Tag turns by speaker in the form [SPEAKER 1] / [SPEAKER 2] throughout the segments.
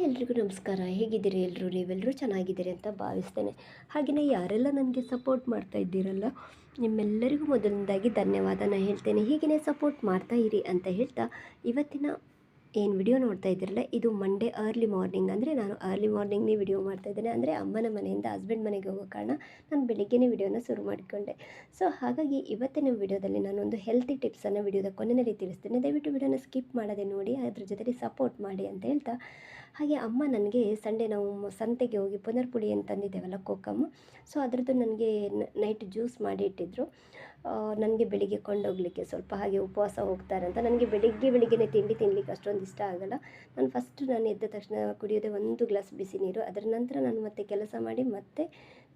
[SPEAKER 1] Hi ಎಲ್ರಿಗೂ ನಮಸ್ಕಾರ. ಹೇಗಿದ್ದೀರಿ ಎಲ್ಲರೂ ನೀವೆಲ್ಲರೂ ಚೆನ್ನಾಗಿದ್ದೀರಿ ಅಂತ ಭಾವಿಸ್ತೇನೆ. ಹಾಗೆಯೇ ಯಾರೆಲ್ಲ ನನಗೆ ಸಪೋರ್ಟ್ ಮಾಡ್ತಾ ಇದ್ದೀರಲ್ಲ, ನಿಮ್ಮೆಲ್ಲರಿಗೂ ಮೊದಲನೇದಾಗಿ ಧನ್ಯವಾದನ ಹೇಳ್ತೇನೆ. ಹೀಗೇ ಸಪೋರ್ಟ್ ಮಾಡ್ತಾ ಇರಿ ಅಂತ ಹೇಳ್ತಾ ಇವತ್ತಿನ ಏನು ವಿಡಿಯೋ ನೋಡ್ತಾ ಇದ್ದೀರಲ್ಲ, ಇದು ಮಂಡೇ ಅರ್ಲಿ ಮಾರ್ನಿಂಗ್ ಅಂದರೆ ನಾನು ಅರ್ಲಿ ಮಾರ್ನಿಂಗ್ನೇ ವಿಡಿಯೋ ಮಾಡ್ತಾ ಇದ್ದೇನೆ. ಅಂದರೆ ಅಮ್ಮನ ಮನೆಯಿಂದ ಹಸ್ಬೆಂಡ್ ಮನೆಗೆ ಹೋಗೋ ಕಾರಣ ನಾನು ಬೆಳಿಗ್ಗೆನೇ ವಿಡಿಯೋನ ಶುರು ಮಾಡಿಕೊಂಡೆ. ಸೊ ಹಾಗಾಗಿ ಇವತ್ತಿನ ವಿಡಿಯೋದಲ್ಲಿ ನಾನೊಂದು ಹೆಲ್ತಿ ಟಿಪ್ಸನ್ನು ವಿಡಿಯೋದ ಕೊನೆಯಲ್ಲಿ ತಿಳಿಸ್ತೇನೆ. ದಯವಿಟ್ಟು ವಿಡಿಯೋನ ಸ್ಕಿಪ್ ಮಾಡದೆ ನೋಡಿ, ಅದ್ರ ಜೊತೆಗೆ ಸಪೋರ್ಟ್ ಮಾಡಿ ಅಂತ ಹೇಳ್ತಾ ಹಾಗೆ ಅಮ್ಮ ನನಗೆ ಸಂಡೆ ನಾವು ಸಂತೆಗೆ ಹೋಗಿ ಪುನರ್ಪುಳಿ ಅಂತ ತಂದಿದ್ದೇವಲ್ಲ ಕೋಕಮ್ಮ. ಸೊ ಅದರದ್ದು ನನಗೆ ನೈಟ್ ಜ್ಯೂಸ್ ಮಾಡಿ ಇಟ್ಟಿದ್ರು ನನಗೆ ಬೆಳಿಗ್ಗೆ ಕೊಂಡೋಗ್ಲಿಕ್ಕೆ ಸ್ವಲ್ಪ ಹಾಗೆ ಉಪವಾಸ ಹೋಗ್ತಾರೆ ಅಂತ ನನಗೆ ಬೆಳಿಗ್ಗೆ ಬೆಳಿಗ್ಗೆ ತಿಂಡಿ ತಿನ್ನಲಿಕ್ಕೆ ಅಷ್ಟೊಂದು ಇಷ್ಟ ಆಗಲ್ಲ. ನಾನು ಫಸ್ಟ್ ನಾನು ಎದ್ದ ತಕ್ಷಣ ಕುಡಿಯೋದೇ ಒಂದು ಗ್ಲಾಸ್ ಬಿಸಿ ನೀರು. ಅದರ ನಂತರ ನಾನು ಮತ್ತೆ ಕೆಲಸ ಮಾಡಿ ಮತ್ತೆ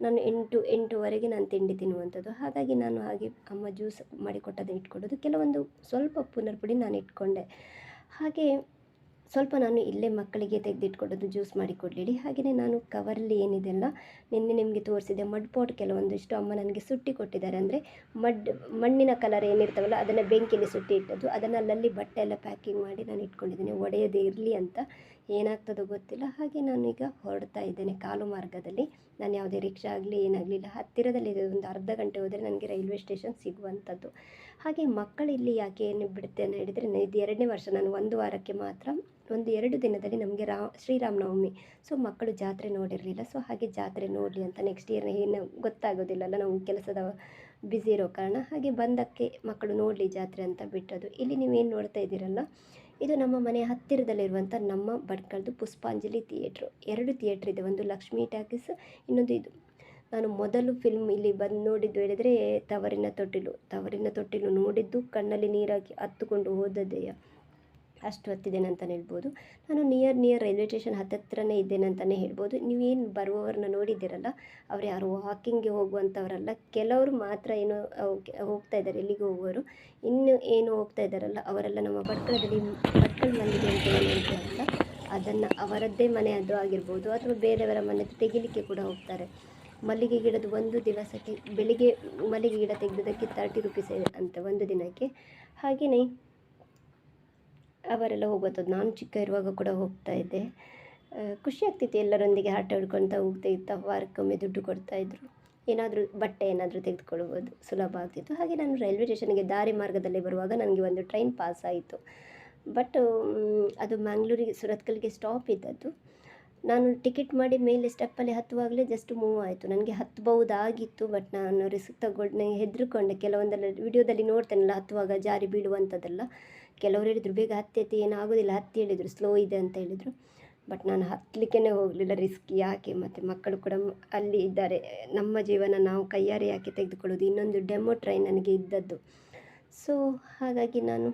[SPEAKER 1] ನಾನು ಎಂಟು, ಎಂಟುವರೆಗೆ ನಾನು ತಿಂಡಿ ತಿನ್ನುವಂಥದ್ದು. ಹಾಗಾಗಿ ನಾನು ಹಾಗೆ ಅಮ್ಮ ಜ್ಯೂಸ್ ಮಾಡಿ ಕೊಟ್ಟದ್ದು ಇಟ್ಕೊಡೋದು ಕೆಲವೊಂದು ಸ್ವಲ್ಪ ಪುನರ್ಪುಡಿ ನಾನು ಇಟ್ಕೊಂಡೆ. ಹಾಗೆ ಸ್ವಲ್ಪ ನಾನು ಇಲ್ಲೇ ಮಕ್ಕಳಿಗೆ ತೆಗೆದಿಟ್ಕೊಡೋದು ಜ್ಯೂಸ್ ಮಾಡಿ ಕೊಡಲಿಡಿ. ಹಾಗೆಯೇ ನಾನು ಕವರಲ್ಲಿ ಏನಿದೆಲ್ಲ ನಿನ್ನೆ ನಿಮಗೆ ತೋರಿಸಿದೆ ಮಡ್ ಪಾಟ್ ಕೆಲವೊಂದಿಷ್ಟು ಅಮ್ಮ ನನಗೆ ಸುಟ್ಟಿ ಕೊಟ್ಟಿದ್ದಾರೆ. ಅಂದರೆ ಮಡ್, ಮಣ್ಣಿನ ಕಲರ್ ಏನಿರ್ತಾವಲ್ಲ, ಅದನ್ನು ಬೆಂಕಿಯಲ್ಲಿ ಸುಟ್ಟಿ ಇಟ್ಟದ್ದು, ಅದನ್ನು ಅಲ್ಲಲ್ಲಿ ಬಟ್ಟೆ ಎಲ್ಲ ಪ್ಯಾಕಿಂಗ್ ಮಾಡಿ ನಾನು ಇಟ್ಕೊಂಡಿದ್ದೀನಿ. ಒಡೆಯದೇ ಇರಲಿ ಅಂತ ಏನಾಗ್ತದೋ ಗೊತ್ತಿಲ್ಲ. ಹಾಗೆ ನಾನು ಈಗ ಹೊರಡ್ತಾ ಇದ್ದೇನೆ ಕಾಲು ಮಾರ್ಗದಲ್ಲಿ. ನಾನು ಯಾವುದೇ ರಿಕ್ಷಾ ಆಗಲಿ, ಏನಾಗಲಿಲ್ಲ, ಹತ್ತಿರದಲ್ಲಿ ಒಂದು ಅರ್ಧ ಗಂಟೆ ಹೋದರೆ ನನಗೆ ರೈಲ್ವೆ ಸ್ಟೇಷನ್ ಸಿಗುವಂಥದ್ದು. ಹಾಗೆ ಮಕ್ಕಳು ಇಲ್ಲಿ ಯಾಕೆ ಏನು ಬಿಡ್ತೇನೆ ಹೇಳಿದರೆ ಇದು ಎರಡನೇ ವರ್ಷ, ನಾನು ಒಂದು ವಾರಕ್ಕೆ ಮಾತ್ರ, ಒಂದು ಎರಡು ದಿನದಲ್ಲಿ ನಮಗೆ ರಾ ಶ್ರೀರಾಮನವಮಿ. ಸೊ, ಮಕ್ಕಳು ಜಾತ್ರೆ ನೋಡಿರಲಿಲ್ಲ. ಸೊ, ಹಾಗೆ ಜಾತ್ರೆ ನೋಡಲಿ ಅಂತ ನೆಕ್ಸ್ಟ್ ಇಯರ್ ಏನು ಗೊತ್ತಾಗೋದಿಲ್ಲಲ್ಲ, ನಾವು ಕೆಲಸದ ಬ್ಯುಸಿ ಇರೋ ಕಾರಣ. ಹಾಗೆ ಬಂದಕ್ಕೆ ಮಕ್ಕಳು ನೋಡಲಿ ಜಾತ್ರೆ ಅಂತ ಬಿಟ್ಟದು ಇಲ್ಲಿ ನೀವೇನು ನೋಡ್ತಾ ಇದ್ದೀರಲ್ಲ ಇದು ನಮ್ಮ ಮನೆ ಹತ್ತಿರದಲ್ಲಿರುವಂಥ ನಮ್ಮ ಭಟ್ಕಳದು ಪುಷ್ಪಾಂಜಲಿ ಥಿಯೇಟ್ರು. ಎರಡು ಥಿಯೇಟ್ರ್ ಇದೆ. ಒಂದು ಲಕ್ಷ್ಮಿ ಟಾಕೀಸ್, ಇನ್ನೊಂದು ಇದು. ನಾನು ಮೊದಲು ಫಿಲ್ಮ್ ಇಲ್ಲಿ ಬಂದು ನೋಡಿದ್ದು ಹೇಳಿದರೆ ತವರಿನ ತೊಟ್ಟಿಲು. ತವರಿನ ತೊಟ್ಟಿಲು ನೋಡಿದ್ದು ಕಣ್ಣಲ್ಲಿ ನೀರಾಗಿ ಹತ್ತುಕೊಂಡು ಹೋದದ್ದೆಯ ಅಷ್ಟು ಹತ್ತಿದ್ದೇನೆ ಅಂತಲೇ ಹೇಳ್ಬೋದು. ನಾನು ನಿಯರ್ ನಿಯರ್ ರೈಲ್ವೆ ಸ್ಟೇಷನ್ ಹತ್ತತ್ರನೇ ಇದ್ದೇನೆ ಅಂತಲೇ ಹೇಳ್ಬೋದು. ನೀವೇನು ಬರುವವ್ರನ್ನ ನೋಡಿದ್ದೀರಲ್ಲ, ಅವ್ರು ಯಾರು ವಾಕಿಂಗ್ಗೆ ಹೋಗುವಂಥವರಲ್ಲ ಕೆಲವರು ಮಾತ್ರ ಏನು ಹೋಗ್ತಾ ಇದ್ದಾರೆ, ಎಲ್ಲಿಗೆ ಹೋಗುವವರು ಇನ್ನು ಏನು ಹೋಗ್ತಾ ಇದ್ದಾರಲ್ಲ, ಅವರೆಲ್ಲ ನಮ್ಮ ಭಟ್ಕಳದಲ್ಲಿ ಪಟ್ಟಣ ಮಲ್ಲಿಗೆ ಅಂತ ಏನು ಹೇಳ್ತಾರಲ್ಲ ಅದನ್ನು ಅವರದ್ದೇ ಮನೆ ಅದು ಆಗಿರ್ಬೋದು, ಅಥವಾ ಬೇರೆಯವರ ಮನೆ ತೆಗಿಲಿಕ್ಕೆ ಕೂಡ ಹೋಗ್ತಾರೆ. ಮಲ್ಲಿಗೆ ಗಿಡದ ಒಂದು ದಿವಸಕ್ಕೆ, ಬೆಳಿಗ್ಗೆ ಮಲ್ಲಿಗೆ ಗಿಡ ತೆಗೆದಕ್ಕೆ ತರ್ಟಿ ರುಪೀಸ್ ಅಂತ ಒಂದು ದಿನಕ್ಕೆ. ಹಾಗೆಯೇ ಅವರೆಲ್ಲ ಹೋಗುವಂಥದ್ದು. ನಾನು ಚಿಕ್ಕ ಇರುವಾಗ ಕೂಡ ಹೋಗ್ತಾ ಇದ್ದೆ. ಖುಷಿ ಆಗ್ತಿತ್ತು ಎಲ್ಲರೊಂದಿಗೆ ಆಟ ಆಡ್ಕೊಳ್ತಾ ಹೋಗ್ತಾ ವಾರಕ್ಕೊಮ್ಮೆ ದುಡ್ಡು ಕೊಡ್ತಾಯಿದ್ರು ಏನಾದರೂ ಬಟ್ಟೆ ಏನಾದರೂ ತೆಗೆದುಕೊಳ್ಬೋದು. ಸುಲಭ ಆಗ್ತಿತ್ತು. ಹಾಗೆ ನಾನು ರೈಲ್ವೆ ಸ್ಟೇಷನ್ಗೆ ದಾರಿ ಮಾರ್ಗದಲ್ಲಿ ಬರುವಾಗ ನನಗೆ ಒಂದು ಟ್ರೈನ್ ಪಾಸ್ ಆಯಿತು. ಬಟ್ ಅದು ಮ್ಯಾಂಗ್ಳೂರಿಗೆ, ಸುರತ್ಕಲ್ಗೆ ಸ್ಟಾಪ್ ಇದ್ದದ್ದು. ನಾನು ಟಿಕೆಟ್ ಮಾಡಿ ಮೇಲೆ ಸ್ಟೆಪ್ಪಲ್ಲಿ ಹತ್ತುವಾಗಲೇ ಜಸ್ಟ್ ಮೂವ್ ಆಯಿತು. ನನಗೆ ಹತ್ತಬಹುದಾಗಿತ್ತು. ಬಟ್ ನಾನು ರಿಸ್ಕ್ ತಗೊಂಡು ನನಗೆ ಹೆದರ್ಕೊಂಡೆ. ಕೆಲವೊಂದೆಲ್ಲ ವಿಡಿಯೋದಲ್ಲಿ ನೋಡ್ತೇನಲ್ಲ, ಹತ್ತುವಾಗ ಜಾರಿ ಬೀಳುವಂಥದ್ದೆಲ್ಲ. ಕೆಲವರು ಹೇಳಿದರು, ಬೇಗ ಹತ್ತಿ ಹತ್ತಿ ಏನೂ ಆಗೋದಿಲ್ಲ ಹತ್ತಿ, ಹೇಳಿದರು. ಸ್ಲೋ ಇದೆ, ಅಂತ ಹೇಳಿದರು. ಬಟ್ ನಾನು ಹತ್ತಲಿಕ್ಕೇ ಹೋಗಲಿಲ್ಲ ರಿಸ್ಕ್ ಯಾಕೆ? ಮತ್ತು ಮಕ್ಕಳು ಕೂಡ ಅಲ್ಲಿ ಇದ್ದಾರೆ. ನಮ್ಮ ಜೀವನ ನಾವು ಕೈಯಾರೆ ಯಾಕೆ ತೆಗೆದುಕೊಳ್ಳೋದು ಇನ್ನೊಂದು ಡೆಮೋ ಟ್ರೈನ್ ನನಗೆ ಇದ್ದದ್ದು. ಸೊ ಹಾಗಾಗಿ ನಾನು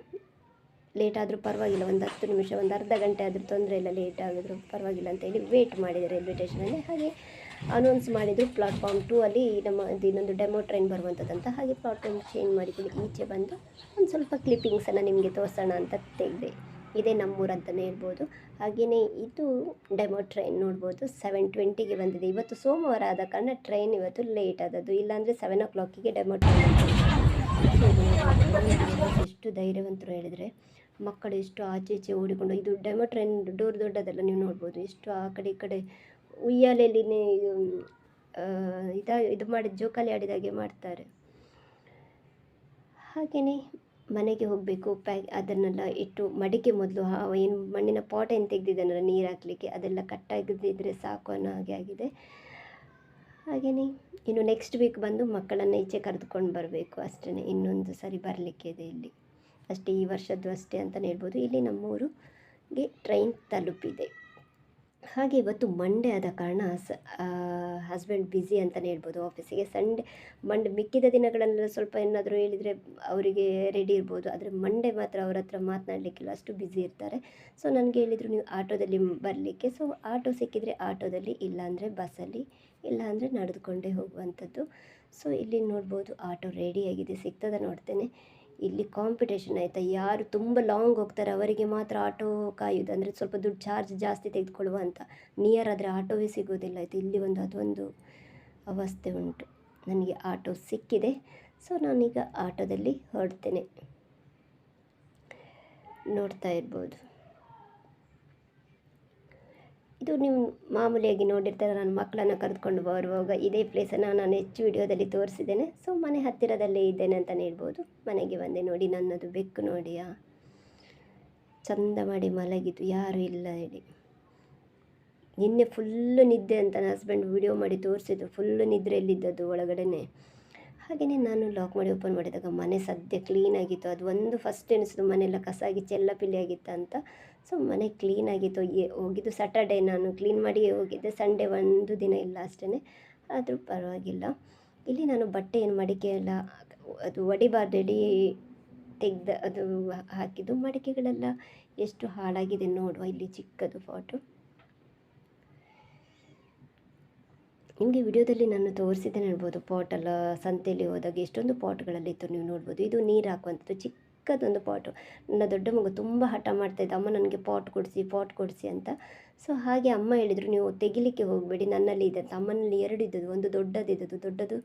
[SPEAKER 1] ಲೇಟ್ ಆದರೂ ಪರವಾಗಿಲ್ಲ. ಒಂದು ಹತ್ತು ನಿಮಿಷ, ಒಂದು ಅರ್ಧ ಗಂಟೆ ಆದರೂ ತೊಂದರೆ ಇಲ್ಲ ಲೇಟ್ ಆಗಿದ್ರು ಪರವಾಗಿಲ್ಲ ಅಂತ ಹೇಳಿ ವೇಟ್ ಮಾಡಿದೆ ರೈಲ್ವೆ ಸ್ಟೇಷನಲ್ಲಿ ಹಾಗೆ ಅನೌನ್ಸ್ ಮಾಡಿದರು ಪ್ಲಾಟ್ಫಾರ್ಮ್ ಟೂ ಅಲ್ಲಿ ನಮ್ಮ ಇನ್ನೊಂದು ಡೆಮೋ ಟ್ರೈನ್ ಬರುವಂಥದ್ದಂತ ಹಾಗೆ ಪ್ಲಾಟ್ಫಾರ್ಮ್ ಚೇಂಜ್ ಮಾಡಿಕೊಂಡು ಈಚೆ ಬಂದು ಒಂದು ಸ್ವಲ್ಪ ಕ್ಲಿಪ್ಪಿಂಗ್ಸನ್ನು ನಿಮಗೆ ತೋರಿಸೋಣ ಅಂತ ತೆಗೆದೆ. ಇದೇ ನಮ್ಮೂರು ಅಂತಲೇ ಹೇಳ್ಬೋದು ಹಾಗೆಯೇ ಇದು ಡೆಮೋ ಟ್ರೈನ್ ನೋಡ್ಬೋದು. ಸೆವೆನ್ ಟ್ವೆಂಟಿಗೆ ಬಂದಿದೆ. ಇವತ್ತು ಸೋಮವಾರ ಆದ ಕಾರಣ ಟ್ರೈನ್ ಇವತ್ತು ಲೇಟ್ ಆದದ್ದು. ಇಲ್ಲಾಂದರೆ ಸೆವೆನ್ ಓ ಕ್ಲಾಕಿಗೆ ಡೆಮೋ ಟ್ರೈನ್ ಎಷ್ಟು ಧೈರ್ಯವಂತರು ಹೇಳಿದರೆ ಮಕ್ಕಳು ಎಷ್ಟು ಆಚೆ ಈಚೆ ಓಡಿಕೊಂಡು, ಇದು ಡೆಮೋ ಟ್ರೈನ್ ಡೋರ್ ದೊಡ್ಡದಲ್ಲ ನೀವು ನೋಡ್ಬೋದು. ಎಷ್ಟು ಆ ಕಡೆ ಈ ಕಡೆ ಉಯ್ಯಾಲೆಯಲ್ಲಿನೇ ಇದ, ಇದು ಮಾಡಿದ ಜೋಕಾಲಿ ಆಡಿದಾಗೆ ಮಾಡ್ತಾರೆ. ಹಾಗೆಯೇ ಮನೆಗೆ ಹೋಗಬೇಕು ಪ್ಯಾಕ್ ಅದನ್ನೆಲ್ಲ ಇಟ್ಟು ಮಡಿಕೆ ಮೊದಲು ಏನು ಮಣ್ಣಿನ ಪಾಟ್ ಏನು ತೆಗೆದಿದ್ದಾನಲ್ಲ ನೀರು ಹಾಕಲಿಕ್ಕೆ, ಅದೆಲ್ಲ ಕಟ್ಟಾಗದಿದ್ದರೆ ಸಾಕು ಅನ್ನೋ ಹಾಗೆ ಆಗಿದೆ. ಹಾಗೆಯೇ ಇನ್ನು ನೆಕ್ಸ್ಟ್ ವೀಕ್ ಬಂದು ಮಕ್ಕಳನ್ನು ಈಚೆ ಕರೆದುಕೊಂಡು ಬರಬೇಕು ಅಷ್ಟೇ ಇನ್ನೊಂದು ಸರಿ ಬರಲಿಕ್ಕೆ ಇದೆ ಇಲ್ಲಿ. ಅಷ್ಟೇ ಈ ವರ್ಷದ್ದು ಅಷ್ಟೇ ಅಂತಲೇ ಹೇಳ್ಬೋದು. ಇಲ್ಲಿ ನಮ್ಮೂರಿಗೆ ಟ್ರೈನ್ ತಲುಪಿದೆ. ಹಾಗೆ ಇವತ್ತು ಮಂಡೇ ಆದ ಕಾರಣ ಸ ಹಸ್ಬೆಂಡ್ ಬ್ಯುಸಿ ಅಂತಲೇ ಹೇಳ್ಬೋದು. ಆಫೀಸಿಗೆ ಸಂಡೇ ಮಂಡೇ ಮಿಕ್ಕಿದ ದಿನಗಳನ್ನೆಲ್ಲ ಸ್ವಲ್ಪ ಏನಾದರೂ ಹೇಳಿದರೆ ಅವರಿಗೆ ರೆಡಿ ಇರ್ಬೋದು. ಆದರೆ ಮಂಡೇ ಮಾತ್ರ ಅವ್ರ ಹತ್ರ ಮಾತನಾಡಲಿಕ್ಕಿಲ್ಲ. ಅಷ್ಟು ಬ್ಯುಸಿ ಇರ್ತಾರೆ. ಸೊ ನನಗೆ ಹೇಳಿದರು, ನೀವು ಆಟೋದಲ್ಲಿ ಬರಲಿಕ್ಕೆ. ಸೊ ಆಟೋ ಸಿಕ್ಕಿದರೆ ಆಟೋದಲ್ಲಿ, ಇಲ್ಲಾಂದರೆ ಬಸ್ಸಲ್ಲಿ, ಇಲ್ಲಾಂದರೆ ನಡೆದುಕೊಂಡೇ ಹೋಗುವಂಥದ್ದು. ಸೊ ಇಲ್ಲಿ ನೋಡ್ಬೋದು, ಆಟೋ ರೆಡಿಯಾಗಿದೆ ಸಿಗ್ತದ ನೋಡ್ತೇನೆ. ಇಲ್ಲಿ ಕಾಂಪಿಟೇಷನ್ ಆಯಿತಾ? ಯಾರು ತುಂಬ ಲಾಂಗ್ ಹೋಗ್ತಾರೆ, ಅವರಿಗೆ ಮಾತ್ರ ಆಟೋ ಕಾಯುವುದು ಅಂದರೆ ಸ್ವಲ್ಪ ದುಡ್ಡು ಚಾರ್ಜ್ ಜಾಸ್ತಿ ತೆಗೆದುಕೊಳ್ಳುವ ಅಂತ. ನಿಯರ್ ಆದರೆ ಆಟೋವೇ ಸಿಗೋದಿಲ್ಲ ಆಯಿತು? ಇಲ್ಲಿ ಒಂದು ಅದೊಂದು ಅವಸ್ಥೆ ಉಂಟು. ನನಗೆ ಆಟೋ ಸಿಕ್ಕಿದೆ. ಸೊ ನಾನೀಗ ಆಟೋದಲ್ಲಿ ಹೊರಡ್ತೇನೆ. ನೋಡ್ತಾ ಇರ್ಬೋದು. ಇದು ನೀವು ಮಾಮೂಲಿಯಾಗಿ ನೋಡಿರ್ತಾರೆ ನನ್ನ ಮಕ್ಕಳನ್ನು ಕರೆದುಕೊಂಡು ಬರುವಾಗ ಇದೇ ಪ್ಲೇಸನ್ನು ನಾನು ಹೆಚ್ಚು ವಿಡಿಯೋದಲ್ಲಿ ತೋರಿಸಿದ್ದೇನೆ. ಸೊ ಮನೆ ಹತ್ತಿರದಲ್ಲೇ ಇದ್ದೇನೆ ಅಂತಲೇ ಹೇಳ್ಬೋದು. ಮನೆಗೆ ಬಂದೆ ನೋಡಿ, ನನ್ನದು ಬೆಕ್ಕು ನೋಡಿಯಾ ಚಂದ ಮಾಡಿ ಮಲಗಿದ್ದು ಯಾರೂ ಇಲ್ಲ ಹೇಳಿ. ನಿನ್ನೆ ಫುಲ್ಲು ನಿದ್ದೆ ಅಂತ ನನ್ನ ಹಸ್ಬೆಂಡ್ ವಿಡಿಯೋ ಮಾಡಿ ತೋರಿಸಿದ್ದು. ಫುಲ್ಲು ನಿದ್ರೆಯಲ್ಲಿದ್ದದ್ದು ಒಳಗಡೆನೆ. ಹಾಗೆಯೇ ನಾನು ಲಾಕ್ ಮಾಡಿ ಓಪನ್ ಮಾಡಿದಾಗ ಮನೆ ಸದ್ಯ ಕ್ಲೀನಾಗಿತ್ತು ಅದು ಒಂದು ಫಸ್ಟ್ ಎನಿಸಿದ್ದು ಮನೆಯೆಲ್ಲ ಕಸಾಗಿ ಚೆಲ್ಲಪಿಲ್ಲಿ ಆಗಿತ್ತು ಅಂತ. ಸೊ ಮನೆ ಕ್ಲೀನಾಗಿತ್ತು ಏ ಹೋಗಿದ್ದು ಸ್ಯಾಟರ್ಡೇ ನಾನು ಕ್ಲೀನ್ ಮಾಡಿ ಹೋಗಿದ್ದೆ. ಸಂಡೇ ಒಂದು ದಿನ ಇಲ್ಲ ಅಷ್ಟೇ ಆದರೂ ಪರವಾಗಿಲ್ಲ. ಇಲ್ಲಿ ನಾನು ಬಟ್ಟೆ ಏನು ಮಡಿಕೆ ಎಲ್ಲ ಅದು ಒಡಿಬಾರ್ದು ಹೇಳಿ ತೆಗ್ದು ಅದು ಹಾಕಿದ್ದು. ಮಡಿಕೆಗಳೆಲ್ಲ ಎಷ್ಟು ಹಾಳಾಗಿದೆ ನೋಡುವ. ಇಲ್ಲಿ ಚಿಕ್ಕದು ಫೋಟೋ ನಿಮಗೆ ವಿಡಿಯೋದಲ್ಲಿ ನಾನು ತೋರಿಸಿದ್ದೆ ಹೇಳ್ಬೋದು ಪಾಟೆಲ್ಲ ಸಂತೆಯಲ್ಲಿ ಹೋದಾಗ ಎಷ್ಟೊಂದು ಪಾಟ್ಗಳಲ್ಲಿತ್ತು ನೀವು ನೋಡ್ಬೋದು. ಇದು ನೀರು ಹಾಕುವಂಥದ್ದು, ಚಿಕ್ಕದೊಂದು ಪಾಟು. ನನ್ನ ದೊಡ್ಡ ಮಗು ತುಂಬ ಹಠ ಮಾಡ್ತಾಯಿದ್ದೆ ಅಮ್ಮ ನನಗೆ ಪಾಟ್ ಕೊಡಿಸಿ ಪಾಟ್ ಕೊಡಿಸಿ ಅಂತ. ಸೊ ಹಾಗೆ ಅಮ್ಮ ಹೇಳಿದರು, ನೀವು ತೆಗಿಲಿಕ್ಕೆ ಹೋಗಬೇಡಿ, ನನ್ನಲ್ಲಿ ಇದೆ ಅಂತ. ಅಮ್ಮನಲ್ಲಿ ಎರಡು ಇದ್ದದ್ದು, ಒಂದು ದೊಡ್ಡದಿದ್ದದ್ದು ದೊಡ್ಡದು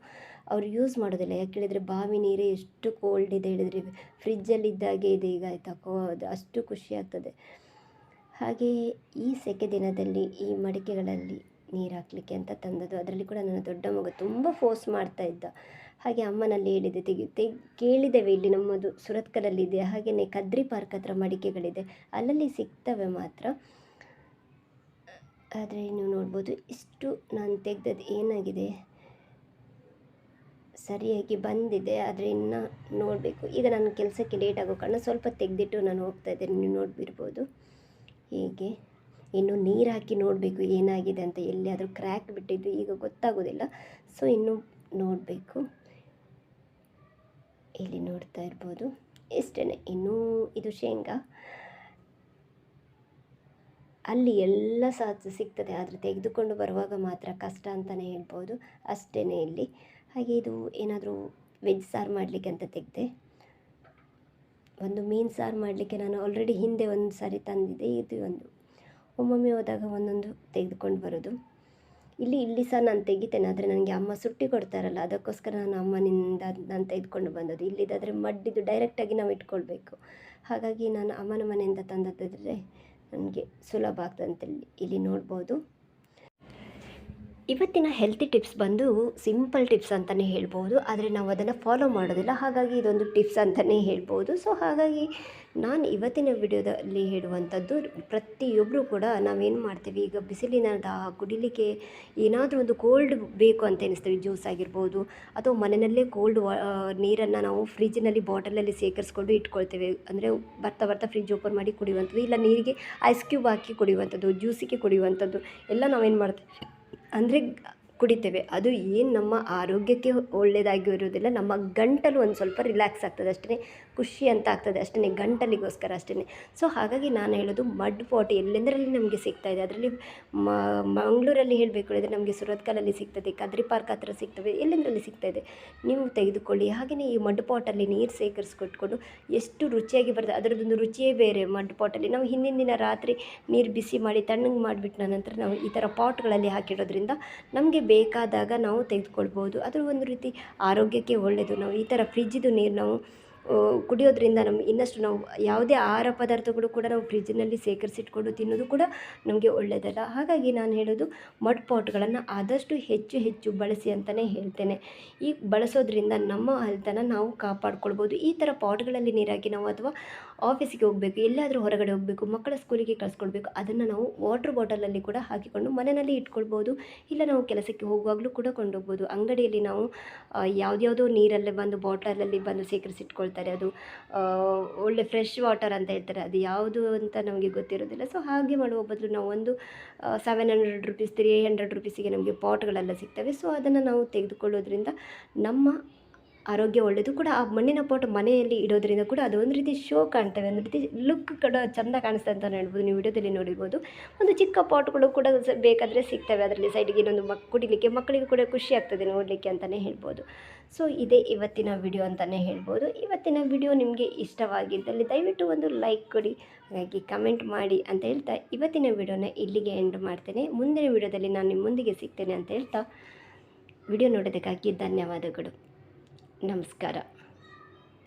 [SPEAKER 1] ಅವರು ಯೂಸ್ ಮಾಡೋದಿಲ್ಲ. ಯಾಕೆ ಹೇಳಿದರೆ, ಬಾವಿ ನೀರು ಎಷ್ಟು ಕೋಲ್ಡ್ ಇದೆ ಹೇಳಿದರೆ ಫ್ರಿಜ್ಜಲ್ಲಿ ಇದ್ದಾಗೆ ಇದೆ ಈಗ ಆಯಿತಾ, ಕೋ ಅಷ್ಟು ಖುಷಿ ಆಗ್ತದೆ. ಹಾಗೆ ಈ ಸೆಕೆ ದಿನದಲ್ಲಿ ಈ ಮಡಿಕೆಗಳಲ್ಲಿ ನೀರು ಹಾಕಲಿಕ್ಕೆ ಅಂತ ತಂದದ್ದು. ಅದರಲ್ಲಿ ಕೂಡ ನನ್ನ ದೊಡ್ಡ ಮಗ ತುಂಬ ಫೋರ್ಸ್ ಮಾಡ್ತಾ ಇದ್ದ. ಹಾಗೆ ಅಮ್ಮನಲ್ಲಿ ಹೇಳಿದೆ, ತೆಗಿ ತೆಗ್ ಕೇಳಿದ್ದೇವೆ ಇಲ್ಲಿ ನಮ್ಮದು ಸುರತ್ಕಲಲ್ಲಿದೆ. ಹಾಗೆಯೇ ಕದ್ರಿ ಪಾರ್ಕ್ ಹತ್ರ ಮಡಿಕೆಗಳಿದೆ. ಅಲ್ಲಲ್ಲಿ ಸಿಗ್ತವೆ ಮಾತ್ರ. ಆದರೆ ನೀವು ನೋಡ್ಬೋದು. ಇಷ್ಟು ನಾನು ತೆಗೆದದ್ದು ಏನಾಗಿದೆ? ಸರಿಯಾಗಿ ಬಂದಿದೆ. ಆದರೆ ಇನ್ನು ನೋಡಬೇಕು. ಈಗ ನನ್ನ ಕೆಲಸಕ್ಕೆ ಲೇಟ್ ಆಗೋ ಕಾರಣ ಸ್ವಲ್ಪ ತೆಗೆದಿಟ್ಟು ನಾನು ಹೋಗ್ತಾ ಇದ್ದೇನೆ. ನೀವು ನೋಡ್ಬಿರ್ಬೋದು. ಹೀಗೆ? ಇನ್ನು ನೀರು ಹಾಕಿ ನೋಡಬೇಕು ಏನಾಗಿದೆ ಅಂತ ಎಲ್ಲಿಯಾದರೂ ಕ್ರ್ಯಾಕ್ ಬಿಟ್ಟಿದ್ದು ಈಗ ಗೊತ್ತಾಗೋದಿಲ್ಲ. ಸೊ ಇನ್ನು ನೋಡಬೇಕು. ಇಲ್ಲಿ ನೋಡ್ತಾ ಇರ್ಬೋದು. ಇಷ್ಟೇ ಇನ್ನೂ ಇದು ಶೇಂಗಾ. ಅಲ್ಲಿ ಎಲ್ಲ ಸಹ ಸಿಗ್ತದೆ, ಆದರೆ ತೆಗೆದುಕೊಂಡು ಬರುವಾಗ ಮಾತ್ರ ಕಷ್ಟ ಅಂತಲೇ ಹೇಳ್ಬೋದು. ಅಷ್ಟೇ ಇಲ್ಲಿ. ಹಾಗೆ ಇದು ಏನಾದರೂ ವೆಜ್ ಸಾರು ಮಾಡಲಿಕ್ಕೆ ಅಂತ ತೆಗೆದೆ. ಒಂದು ಮೀನು ಸಾರು ಮಾಡಲಿಕ್ಕೆ ನಾನು ಆಲ್ರೆಡಿ ಹಿಂದೆ ಒಂದು ಸಾರಿ ತಂದಿದ್ದೆ. ಇದು ಒಂದು ಒಮ್ಮೊಮ್ಮೆ ಹೋದಾಗ ಒಂದೊಂದು ತೆಗೆದುಕೊಂಡು ಬರೋದು. ಇಲ್ಲಿ ಇಲ್ಲಿ ಸಹ ನಾನು ತೆಗಿತೇನೆ, ಆದರೆ ನನಗೆ ಅಮ್ಮ ಸುಟ್ಟಿ ಕೊಡ್ತಾರಲ್ಲ, ಅದಕ್ಕೋಸ್ಕರ ನಾನು ಅಮ್ಮನಿಂದ ನಾನು ತೆಗೆದುಕೊಂಡು ಬಂದದ್ದು. ಇಲ್ಲಿದ್ದಾದರೆ ಮಡ್ಡಿದ್ದು ಡೈರೆಕ್ಟಾಗಿ ನಾವು ಇಟ್ಕೊಳ್ಬೇಕು. ಹಾಗಾಗಿ ನಾನು ಅಮ್ಮನ ಮನೆಯಿಂದ ತಂದದ್ದಾದರೆ ನನಗೆ ಸುಲಭ ಆಗ್ತದೆ ಇಲ್ಲಿ ಇಲ್ಲಿ ನೋಡ್ಬೋದು. ಇವತ್ತಿನ ಹೆಲ್ತಿ ಟಿಪ್ಸ್ ಬಂದು ಸಿಂಪಲ್ ಟಿಪ್ಸ್ ಅಂತಲೇ ಹೇಳ್ಬೋದು, ಆದರೆ ನಾವು ಅದನ್ನು ಫಾಲೋ ಮಾಡೋದಿಲ್ಲ. ಹಾಗಾಗಿ ಇದೊಂದು ಟಿಪ್ಸ್ ಅಂತಲೇ ಹೇಳ್ಬೋದು. ಸೊ ಹಾಗಾಗಿ ನಾನು ಇವತ್ತಿನ ವಿಡಿಯೋದಲ್ಲಿ ಹೇಳುವಂಥದ್ದು ಪ್ರತಿಯೊಬ್ಬರು ಕೂಡ ನಾವೇನು ಮಾಡ್ತೀವಿ, ಈಗ ಬಿಸಿಲಿನ ದಾಹ ಕುಡಿಲಿಕ್ಕೆ ಏನಾದರೂ ಒಂದು ಕೋಲ್ಡ್ ಬೇಕು ಅಂತ ಎನಿಸ್ತೀವಿ ಜ್ಯೂಸ್ ಆಗಿರ್ಬೋದು, ಅಥವಾ ಮನೆಯಲ್ಲೇ ಕೋಲ್ಡ್ ನೀರನ್ನು ನಾವು ಫ್ರಿಜ್ನಲ್ಲಿ ಬಾಟಲಲ್ಲಿ ಸೇಕರಿಸ್ಕೊಂಡು ಇಟ್ಕೊಳ್ತೇವೆ. ಅಂದರೆ ಬರ್ತಾ ಬರ್ತಾ ಫ್ರಿಜ್ ಓಪನ್ ಮಾಡಿ ಕುಡಿಯುವಂಥದ್ದು, ಇಲ್ಲ ನೀರಿಗೆ ಐಸ್ ಕ್ಯೂಬ್ ಹಾಕಿ ಕುಡಿಯುವಂಥದ್ದು ಜ್ಯೂಸಿಗೆ ಕುಡಿಯುವಂಥದ್ದು, ಎಲ್ಲ ನಾವೇನು ಮಾಡ್ತೀವಿ. ಅಂದರೆ ಕುಡಿತೇವೆ. ಅದು ಏನು ನಮ್ಮ ಆರೋಗ್ಯಕ್ಕೆ ಒಳ್ಳೆಯದಾಗಿರೋದಿಲ್ಲ ನಮ್ಮ ಗಂಟಲು ಒಂದು ಸ್ವಲ್ಪ ರಿಲ್ಯಾಕ್ಸ್ ಆಗ್ತದೆ ಅಷ್ಟೇ ಖುಷಿ ಅಂತ ಆಗ್ತದೆ ಅಷ್ಟೇ ಗಂಟಲಿಗೋಸ್ಕರ ಅಷ್ಟೇ ಸೊ ಹಾಗಾಗಿ ನಾನು ಹೇಳೋದು ಮಡ್ ಪಾಟ್ ಎಲ್ಲೆಂದರಲ್ಲಿ ನಮಗೆ ಸಿಗ್ತಾ ಇದೆ, ಅದರಲ್ಲಿ ಮಂಗಳೂರಲ್ಲಿ ಹೇಳಬೇಕು ಹೇಳಿದರೆ ನಮಗೆ ಸುರತ್ಕಲಲ್ಲಿ ಸಿಗ್ತದೆ, ಕದ್ರಿ ಪಾರ್ಕ್ ಹತ್ರ ಸಿಗ್ತವೆ, ಎಲ್ಲೆಂದರಲ್ಲಿ ಇದೆ. ನೀವು ತೆಗೆದುಕೊಳ್ಳಿ ಹಾಗೆಯೇ ಈ ಮಡ್ ಪಾಟಲ್ಲಿ ನೀರು ಸೇಕರಿಸ್ಕೊಟ್ಕೊಂಡು ಎಷ್ಟು ರುಚಿಯಾಗಿ ಬರ್ತದೆ, ಅದರದ್ದೊಂದು ರುಚಿಯೇ ಬೇರೆ ಮಡ್ ಪಾಟಲ್ಲಿ. ನಾವು ಹಿಂದಿನ ದಿನ ರಾತ್ರಿ ನೀರು ಬಿಸಿ ಮಾಡಿ, ತಣ್ಣಗೆ ಮಾಡಿಬಿಟ್ಟ ನಂತರ ನಾವು ಈ ಥರ ಪಾಟ್ಗಳಲ್ಲಿ ಹಾಕಿಡೋದ್ರಿಂದ ನಮಗೆ ಬೇಕಾದಾಗ ನಾವು ತೆಗೆದುಕೊಳ್ಬೋದು. ಅದು ಒಂದು ರೀತಿ ಆರೋಗ್ಯಕ್ಕೆ ಒಳ್ಳೆಯದು ನಾವು ಈ ಥರ ಫ್ರಿಜ್ಜಿದು ನೀರು ನಾವು ಕುಡಿಯೋದ್ರಿಂದ ನಮ್ಗೆ ಇನ್ನಷ್ಟು ನಾವು ಯಾವುದೇ ಆಹಾರ ಪದಾರ್ಥಗಳು ಕೂಡ ನಾವು ಫ್ರಿಜ್ಜಿನಲ್ಲಿ ಸೇಕರಿಸಿಟ್ಕೊಂಡು ತಿನ್ನೋದು ಕೂಡ ನಮಗೆ ಒಳ್ಳೆಯದಲ್ಲ ಹಾಗಾಗಿ ನಾನು ಹೇಳೋದು ಮಡ್ ಪಾಟ್ಗಳನ್ನು ಆದಷ್ಟು ಹೆಚ್ಚು ಹೆಚ್ಚು ಬಳಸಿ ಅಂತಲೇ ಹೇಳ್ತೇನೆ. ಈ ಬಳಸೋದ್ರಿಂದ ನಮ್ಮ ಹೆಲ್ತನ್ನು ನಾವು ಕಾಪಾಡ್ಕೊಳ್ಬೋದು. ಈ ಥರ ಪಾಟ್ಗಳಲ್ಲಿ ನೀರಾಕಿ ನಾವು ಅಥವಾ ಆಫೀಸಿಗೆ ಹೋಗಬೇಕು, ಎಲ್ಲಾದರೂ ಹೊರಗಡೆ ಹೋಗಬೇಕು, ಮಕ್ಕಳ ಸ್ಕೂಲಿಗೆ ಕಳಿಸ್ಕೊಳ್ಬೇಕು ಅದನ್ನು ನಾವು ವಾಟ್ರ್ ಬಾಟಲಲ್ಲಿ ಕೂಡ ಹಾಕಿಕೊಂಡು ಮನೆಯಲ್ಲಿ ಇಟ್ಕೊಳ್ಬೋದು. ಇಲ್ಲ ನಾವು ಕೆಲಸಕ್ಕೆ ಹೋಗುವಾಗಲೂ ಕೂಡ ಕೊಂಡೋಗ್ಬೋದು. ಅಂಗಡಿಯಲ್ಲಿ ನಾವು ಯಾವುದ್ಯಾವುದೋ ನೀರಲ್ಲೇ ಬಂದು ಬಾಟಲಲ್ಲಿ ಬಂದು ಸೇಕರಿಸಿಟ್ಕೊಳ್ತಾರೆ ಅದು ಒಳ್ಳೆ ಫ್ರೆಶ್ ವಾಟರ್ ಅಂತ ಹೇಳ್ತಾರೆ. ಅದು ಯಾವುದು ಅಂತ ನಮಗೆ ಗೊತ್ತಿರೋದಿಲ್ಲ. ಸೊ ಹಾಗೆ ಮಾಡುವ ಬದಲು ನಾವು ಒಂದು seven hundred rupees three hundred ರುಪೀಸಿಗೆ ನಮಗೆ ಪಾಟ್ಗಳೆಲ್ಲ ಸಿಗ್ತವೆ. ಸೊ ಅದನ್ನು ನಾವು ತೆಗೆದುಕೊಳ್ಳೋದ್ರಿಂದ ನಮ್ಮ ಆರೋಗ್ಯ ಒಳ್ಳೆಯದು ಕೂಡ ಆ ಮಣ್ಣಿನ ಪಾಟ್ ಮನೆಯಲ್ಲಿ ಇಡೋದ್ರಿಂದ ಕೂಡ ಅದು ಒಂದು ರೀತಿ ಶೋ ಕಾಣ್ತವೆ, ಒಂದು ರೀತಿ ಲುಕ್ ಕೂಡ ಚೆಂದ ಕಾಣಿಸ್ತದೆ ಅಂತ ಹೇಳ್ಬೋದು. ನೀವು ವಿಡಿಯೋದಲ್ಲಿ ನೋಡಿರ್ಬೋದು. ಒಂದು ಚಿಕ್ಕ ಪಾಟ್ಗಳು ಕೂಡ ಬೇಕಾದರೆ ಸಿಗ್ತವೆ. ಅದರಲ್ಲಿ ಸೈಡಿಗೆ ಇನ್ನೊಂದು ಮಕ್ ಕುಡಿಲಿಕ್ಕೆ ಮಕ್ಕಳಿಗೂ ಕೂಡ ಖುಷಿ ಆಗ್ತದೆ ನೋಡಲಿಕ್ಕೆ ಅಂತಲೇ ಹೇಳ್ಬೋದು. ಸೊ ಇದೇ ಇವತ್ತಿನ ವಿಡಿಯೋ ಅಂತಲೇ ಹೇಳ್ಬೋದು. ಇವತ್ತಿನ ವಿಡಿಯೋ ನಿಮಗೆ ಇಷ್ಟವಾಗಿದ್ದಲ್ಲಿ ದಯವಿಟ್ಟು ಒಂದು ಲೈಕ್ ಕೊಡಿ, ಹಾಗಾಗಿ ಕಮೆಂಟ್ ಮಾಡಿ ಅಂತ ಹೇಳ್ತಾ ಇವತ್ತಿನ ವಿಡಿಯೋನ ಇಲ್ಲಿಗೆ ಎಂಡ್ ಮಾಡ್ತೇನೆ. ಮುಂದಿನ ವಿಡಿಯೋದಲ್ಲಿ ನಾನು ನಿಮ್ಮೊಂದಿಗೆ ಸಿಗ್ತೇನೆ ಅಂತ ಹೇಳ್ತಾ ವಿಡಿಯೋ ನೋಡೋದಕ್ಕಾಗಿ ಧನ್ಯವಾದಗಳು. ನಮಸ್ಕಾರ.